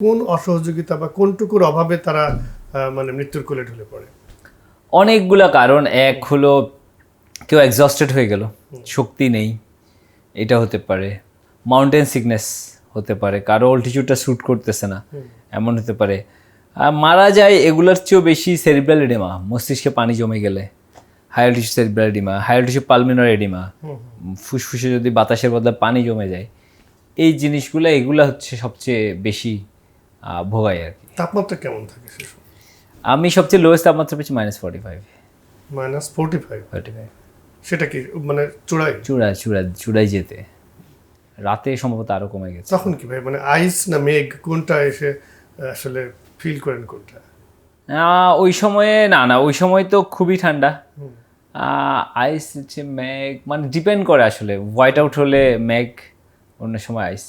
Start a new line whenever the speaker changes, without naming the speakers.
কোন অসহযোগিতা বা কোনটুকুর অভাবে তারা মানে মৃত্যুর কোলে ঢলে পড়ে?
অনেকগুলা কারণ। এক হলো কেউ এক্সস্টেড হয়ে গেল শক্তি নেই এটা হতে পারে। মাউন্টেন সিকনেস হতে পারে কারও অল্টিটিউডটা শ্যুট করতেছে না এমন হতে পারে। আর মারা যায় এগুলোর চেয়েও বেশি সেরিব্রাল এডিমা মস্তিষ্কে পানি জমে গেলে। হায়ার টিস্যু cerebral oedema higher tissue pulmonary oedema ফুসফুসে যদি বাতাসের বদলে পানি জমে যায় এই জিনিসগুলো এগুলো হচ্ছে সবচেয়ে বেশি ভোগায় আর কি।
তাপমাত্রা কেমন থাকে সে
আমি সবচেয়ে লোয়েস্ট তাপমাত্রা পেয়েছি minus forty five
minus forty five
forty five
সেটা কি মানে চূড়াই
চূড়া চূড়া চূড়ায় যেতে। রাতে সম্ভবত আরও কমে গেছে।
তখন কি ভাই মানে আইস না মেঘ কোনটা এসে আসলে ফিল করেন কোনটা?
ওই সময়ে না না ওই সময় তো খুবই ঠান্ডা। আইস হচ্ছে ম্যাগ মানে ডিপেন্ড করে আসলে। হোয়াইট আউট হলে ম্যাগ অন্য সময় আইস